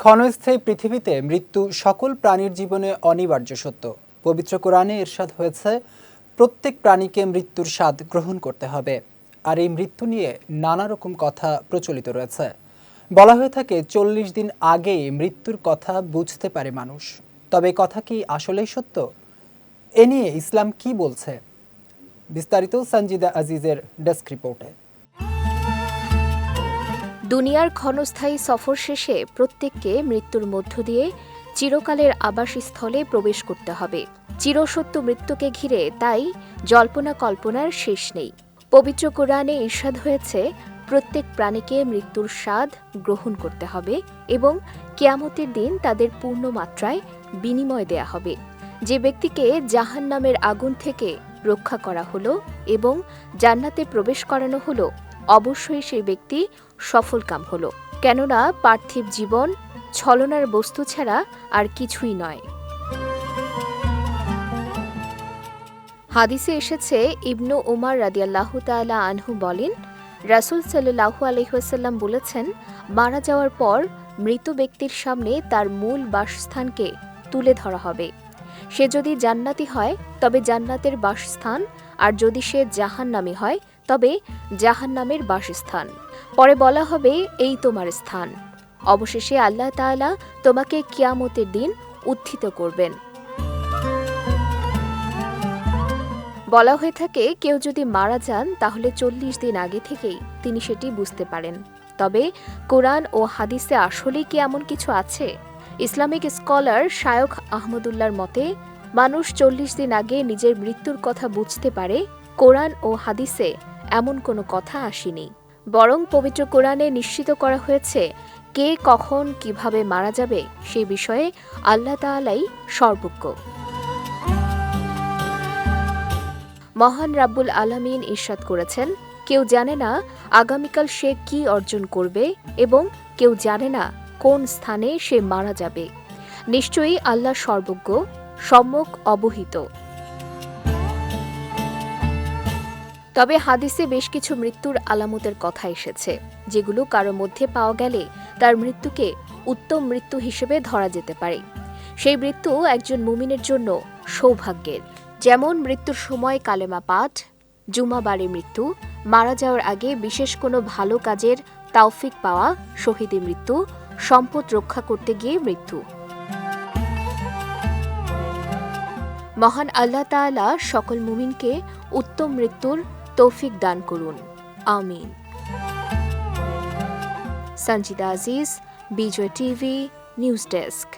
ক্ষণস্থায়ী পৃথিবীতে মৃত্যু সকল প্রাণীর জীবনে অনিবার্য সত্য। পবিত্র কোরআনে এরশাদ হয়েছে, প্রত্যেক প্রাণীকে মৃত্যুর স্বাদ গ্রহণ করতে হবে। আর এই মৃত্যু নিয়ে নানা রকম কথা প্রচলিত রয়েছে। বলা হয়ে থাকে, চল্লিশ দিন আগেই মৃত্যুর কথা বুঝতে পারে মানুষ। তবে কথা কি আসলেই সত্য? এ নিয়ে ইসলাম কি বলছে? বিস্তারিত সঞ্জিদা আজিজের ডেস্ক রিপোর্টে। দুনিয়ার ক্ষণস্থায়ী সফর শেষে প্রত্যেককে মৃত্যুর মধ্য দিয়ে চিরকালের আবাসস্থলে প্রবেশ করতে হবে। চিরসত্য মৃত্যুকে ঘিরে তাই জল্পনা কল্পনার শেষ নেই। পবিত্র কোরআনে ঈর্ষাদ হয়েছে, প্রত্যেক প্রাণীকে মৃত্যুর স্বাদ গ্রহণ করতে হবে এবং কেয়ামতের দিন তাদের পূর্ণ মাত্রায় বিনিময় দেয়া হবে। যে ব্যক্তিকে জাহান নামের আগুন থেকে রক্ষা করা হলো এবং জান্নাতে প্রবেশ করানো হলো অবশ্যই সেই ব্যক্তি সফলকাম হলো। কেননা পার্থিব জীবন, ছলনার বস্তু ছাড়া আর কিছুই নয়। হাদিসে এসেছে, ইবনু উমার রাদিয়াল্লাহু তাআলা আনহু বলেন, রাসূল সাল্লাল্লাহু আলাইহি ওয়াসাল্লাম বলেছেন, মারা যাওয়ার পর মৃত ব্যক্তির সামনে তার মূল বাসস্থানকে তুলে ধরা হবে। সে যদি জান্নাতি হয়, তবে জান্নাতের বাসস্থান, আর যদি সে জাহান্নামী হয় তবে জাহান্নামের বাসস্থান। পরে বলা হবে, এই তোমার স্থান। অবশেষে আল্লাহ তাআলা তোমাকে কিয়ামতের দিন উত্থিত করবেন। বলা হয়ে থাকে, কেউ যদি মারা যান, তাহলে চল্লিশ দিন আগে থেকেই তিনি সেটি বুঝতে পারেন। তবে কোরআন ও হাদিসে আসলেই কি এমন কিছু আছে? ইসলামিক স্কলার শায়খ আহমদুল্লার মতে, মানুষ চল্লিশ দিন আগে নিজের মৃত্যুর কথা বুঝতে পারে কোরআন ও হাদিসে এমন কোনো কথা আসেনি। বরং পবিত্র কোরআনে নিশ্চিত করা হয়েছে, কে কখন কীভাবে মারা যাবে সে বিষয়ে আল্লাহ তাআলাই সর্বজ্ঞ। মহান রাব্বুল আলামিন ইরশাদ করেছেন, কেউ জানে না আগামীকাল সে কি অর্জন করবে এবং কেউ জানে না কোন স্থানে সে মারা যাবে। নিশ্চয়ই আল্লাহ সর্বজ্ঞ, সম্যক, অবহিত। তবে হাদিসে বেশ কিছু মৃত্যুর আলামতের কথা এসেছে, যেগুলো কারও মধ্যে পাওয়া গেলে তার মৃত্যুকে উত্তম মৃত্যু হিসেবে ধরা যেতে পারে। সেই মৃত্যু একজন মুমিনের জন্য সৌভাগ্যের। যেমন মৃত্যুর সময় কালেমা পাঠ, জুমাবারে মৃত্যু, মারা যাওয়ার আগে বিশেষ কোনো ভালো কাজের তাওফিক পাওয়া, শহীদে মৃত্যু, সম্পদ রক্ষা করতে গিয়ে মৃত্যু। মহান আল্লাহ তাআলা সকল মুমিনকে উত্তম মৃত্যুর তৌফিক দান করুন। আমিন। Sanjida Aziz Bijoy TV news desk.